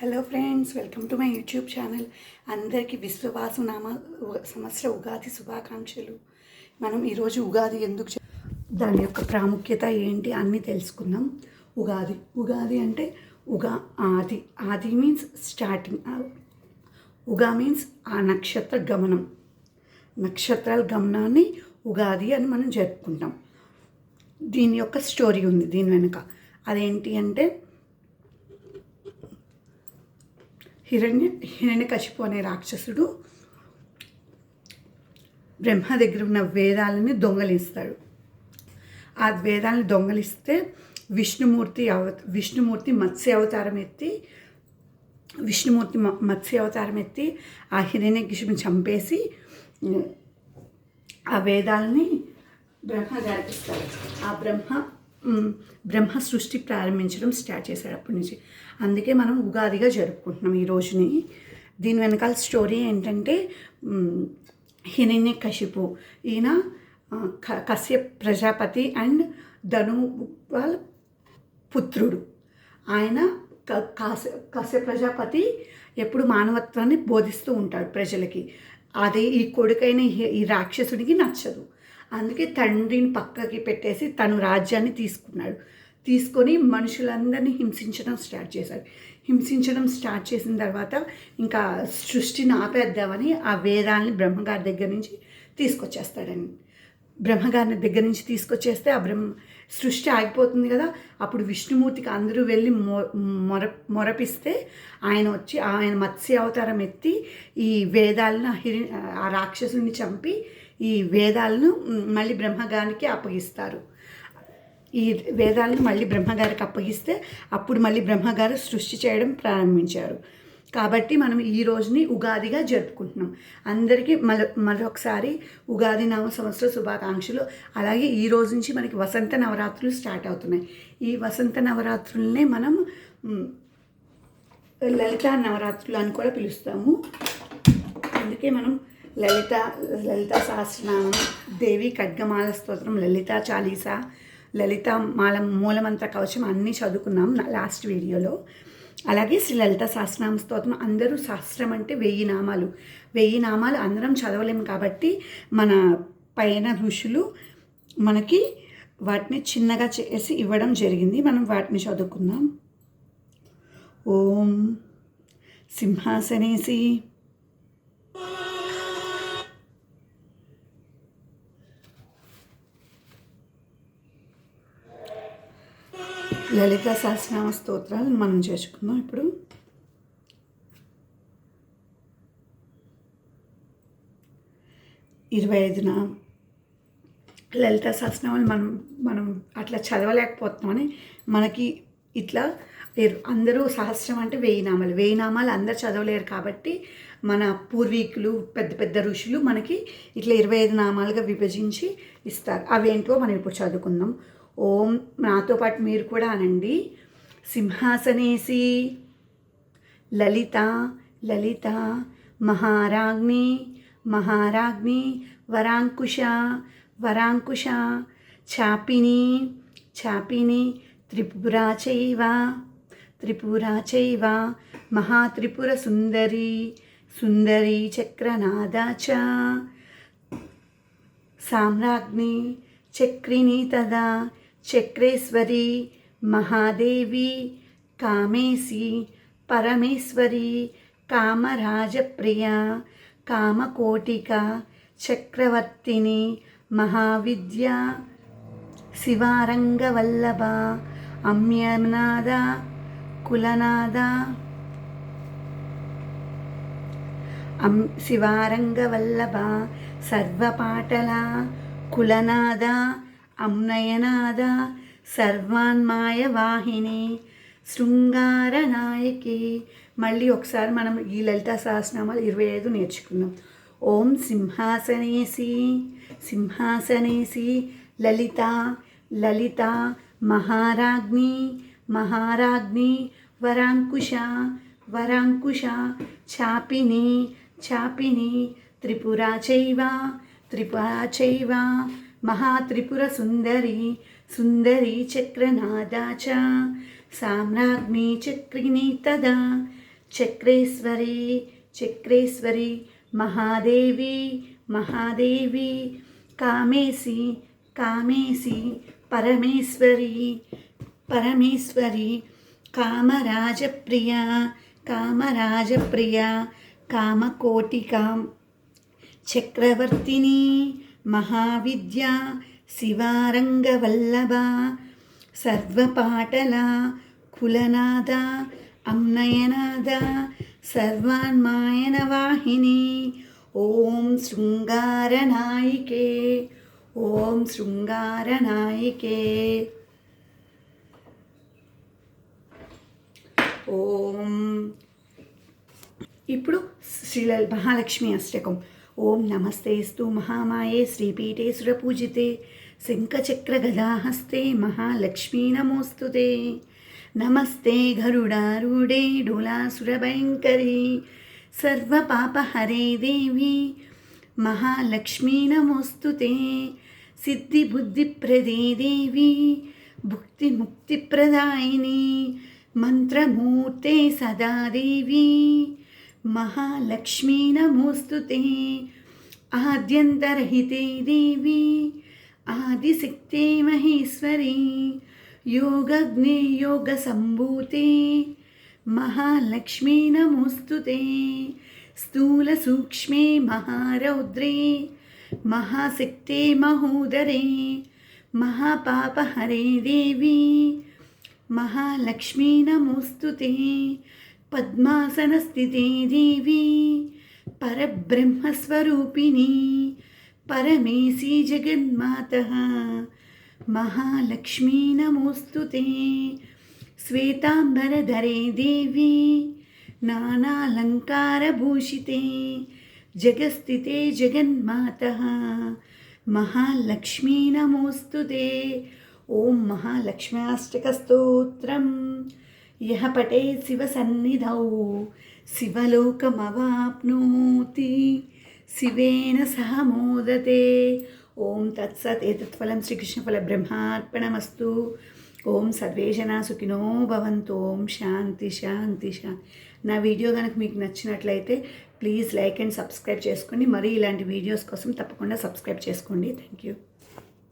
Hello friends welcome to my YouTube channel అందరికీ విశ్వవాసు నామ సంవత్సర ఉగాది శుభాకాంక్షలు. మనం ఈరోజు ఉగాది ఎందుకు దాని యొక్క ప్రాముఖ్యత ఏంటి అన్నీ తెలుసుకుందాం. ఉగాది ఉగాది అంటే ఉగా ఆది. ఆది మీన్స్ స్టార్టింగ్ ఉగా మీన్స్ ఆ నక్షత్ర గమనం. నక్షత్రాల గమనాన్ని ఉగాది అని మనం జరుపుకుంటాం. దీని యొక్క స్టోరీ ఉంది దీని వెనుక. అదేంటి అంటే హిరణ్య హిరణ్యకశిపు అనే రాక్షసుడు బ్రహ్మ దగ్గర ఉన్న వేదాలని దొంగలిస్తాడు. ఆ వేదాలను దొంగలిస్తే విష్ణుమూర్తి అవ విష్ణుమూర్తి మత్స్య అవతారం ఎత్తి విష్ణుమూర్తి మ- మత్స్య అవతారం ఎత్తి ఆ హిరణ్యకశిపుని చంపేసి ఆ వేదాలని బ్రహ్మ గారికి ఇస్తారు ఆ బ్రహ్మ బ్రహ్మ సృష్టి ప్రారంభించడం స్టార్ట్ చేశాడు అప్పటి నుంచి. అందుకే మనం ఉగాదిగా జరుపుకుంటున్నాం ఈ రోజుని. దీని వెనకాల స్టోరీ ఏంటంటే హిరణ్య కశిపు ఈయన కశ్యప్ ప్రజాపతి అండ్ ధను వాళ్ళ పుత్రుడు. ఆయన క- కాశ ప్రజాపతి ఎప్పుడు మానవత్వాన్ని బోధిస్తూ ఉంటాడు ప్రజలకి. అది ఈ కొడుకైన ఈ రాక్షసుడికి నచ్చదు. అందుకే తండ్రిని పక్కకి పెట్టేసి తను రాజ్యాన్ని తీసుకున్నాడు. తీసుకొని మనుషులందరినీ హింసించడం స్టార్ట్ చేశాడు. హింసించడం స్టార్ట్ చేసిన తర్వాత ఇంకా సృష్టిని ఆపేద్దామని ఆ వేదాలని బ్రహ్మగారి దగ్గర నుంచి తీసుకొచ్చేస్తాడని. బ్రహ్మగారిని దగ్గర నుంచి తీసుకొచ్చేస్తే ఆ బ్రహ్మ సృష్టి ఆగిపోతుంది కదా అప్పుడు విష్ణుమూర్తికి అందరూ వెళ్ళి మొ మొర మొరపిస్తే ఆయన వచ్చి ఆయన మత్స్య అవతారం ఎత్తి ఈ వేదాలను హిరి ఆ రాక్షసుని చంపి ఈ వేదాలను మళ్ళీ బ్రహ్మగారికి అప్పగిస్తారు. ఈ వేదాలను మళ్ళీ బ్రహ్మగారికి అప్పగిస్తే అప్పుడు మళ్ళీ బ్రహ్మగారు సృష్టి చేయడం ప్రారంభించారు. కాబట్టి మనం ఈ రోజుని ఉగాదిగా జరుపుకుంటున్నాం. అందరికీ మల మరొకసారి ఉగాది నవ సంవత్సర శుభాకాంక్షలు. అలాగే ఈ రోజు నుంచి మనకి వసంత నవరాత్రులు స్టార్ట్ అవుతున్నాయి. ఈ వసంత నవరాత్రులనే మనం లలితా లలిత నవరాత్రులు అని కూడా పిలుస్తాము. అందుకే మనం లలిత లలిత సహస్రనామం దేవి ఖడ్గమాల స్తోత్రం లలిత చాలీసా లలిత మాల మూలమంత్ర కవచం అన్నీ చదువుకున్నాం నా లాస్ట్ వీడియోలో. అలాగే శ్రీ లలిత సహస్రనామ స్తోత్రం అందరూ సహస్రం అంటే వెయ్యి నామాలు. వెయ్యి నామాలు అందరం చదవలేము కాబట్టి మన పైన ఋషులు మనకి వాటిని చిన్నగా చేసి ఇవ్వడం జరిగింది. మనం వాటిని చదువుకుందాం. ఓం సింహాసనేసి లలిత సహస్రనామ స్తోత్రాలు మనం చేసుకుందాం ఇప్పుడు. ఇరవై ఐదున లలిత సహస్రనామాలు మనం మనం అట్లా చదవలేకపోతున్నామని మనకి ఇట్లా అందరూ సహస్రం అంటే వెయ్యి నామాలు. వెయ్యి నామాలు అందరు చదవలేరు కాబట్టి మన పూర్వీకులు పెద్ద పెద్ద ఋషులు మనకి ఇట్లా ఇరవై ఐదు నామాలుగా విభజించి ఇస్తారు. అవేంటో మనం ఇప్పుడు చదువుకుందాం. ఓం నాతో పాటు మీరు కూడా అనండి. సింహాసనేసి లలిత లలిత మహారాజ్ని మహారాజ్ని వరాంకుశ వరాంకుశ చాపిని చాపిని త్రిపురా చైవ త్రిపురా చైవ మహాత్రిపుర సుందరి సుందరి చక్రనాద చ సామ్రాజ్ఞి చక్రిణి తదా చక్రేశ్వరి మహాదేవి కామేసి పరమేశ్వరి కామరాజప్రియ కామకోటిక చక్రవర్తిని మహావిద్య శివారంగవల్లభ అమ్యనాద కులనాద అం శివారంగవల్లభ సర్వపాటల కులనాద అమ్నయనాద సర్వాన్మాయ వాహిని శృంగారనాయకి. మళ్ళీ ఒకసారి మనం ఈ లలిత సహస్రనామాలు ఇరవై ఐదు నేర్చుకున్నాం ఓం సింహాసనేసి సింహాసనేసి లలిత లలిత మహారాజ్ఞి మహారాజ్ఞి వరాంకుశ వరాంకుశ చాపిని చాపిని త్రిపురా చైవ త్రిపురా చైవ మహాత్రిపుర సుందరి సుందరి చక్రనాదా చ సామ్రాజ్ఞి చక్రిణి తదా చక్రేశ్వరి చక్రేశ్వరి మహాదేవి మహాదేవి కామేసి కామేసి పరమేశ్వరి పరమేశ్వరి కామరాజప్రియ కామరాజప్రియ కామకోటికాం చక్రవర్తిని మహావిద్య శివారంగవల్లభ సర్వపాటల కులనాద అమ్నయనాద సర్వాన్మాయన వాహిని ఓం శృంగారనాయికే ఓం శృంగారనాయికే ఓం ఇప్పుడు శ్రీల మహాలక్ష్మి అష్టకం ఓం నమస్తేస్తు మహామాయే శ్రీపీఠే సురపూజితే శంఖచక్ర గదాహస్తే మహాలక్ష్మీ నమోస్తుతే. నమస్తే గరుడారూఢే డులాసురభయంకరీ సర్వపాపహరే దేవి మహాలక్ష్మీ నమోస్తుతే. సిద్ధిబుద్ధిప్రదే దేవి భుక్తిముక్తిప్రదాయిని మంత్రమూర్తే సదా మహాలక్ష్మీ నమోస్తుతే ఆద్యంతరహితే దేవి ఆదిశక్తే మహేశ్వరి యోగగ్నే యోగ సంభూతే మహాలక్ష్మీ నమోస్తుతే స్థూల సూక్ష్మే మహారౌద్రే మహాశక్తే మహోదరే మహాపాపహరే దేవి. మహాలక్ష్మీ నమోస్తుతే పద్మాసనస్థితే దేవి పరబ్రహ్మస్వరూపిణి పరమేశీ జగన్మాత. మహాలక్ష్మీ నమోస్తు శ్వేతాంబరధరే దేవి నానాలంకారభూషితే. జగస్థితే జగన్మాత. మహాలక్ష్మీ నమోస్తు ఓం మహాలక్ష్మ్యాష్టకస్తోత్రం యహ పటే శివసన్నిధౌ శివలోకమవాప్నోతి. శివేన సహ మోదతే. ఓం తత్సత్ ఏతత్ఫలం శ్రీకృష్ణఫల బ్రహ్మార్పణమస్తు. ఓం సర్వే జనా సుఖినో భవంతు. ఓం శాంతి శాంతి శాంతి నా వీడియో కనుక మీకు నచ్చినట్లయితే ప్లీజ్ లైక్ అండ్ సబ్స్క్రైబ్ చేసుకోండి. మరీ ఇలాంటి వీడియోస్ కోసం తప్పకుండా సబ్స్క్రైబ్ చేసుకోండి. Thank you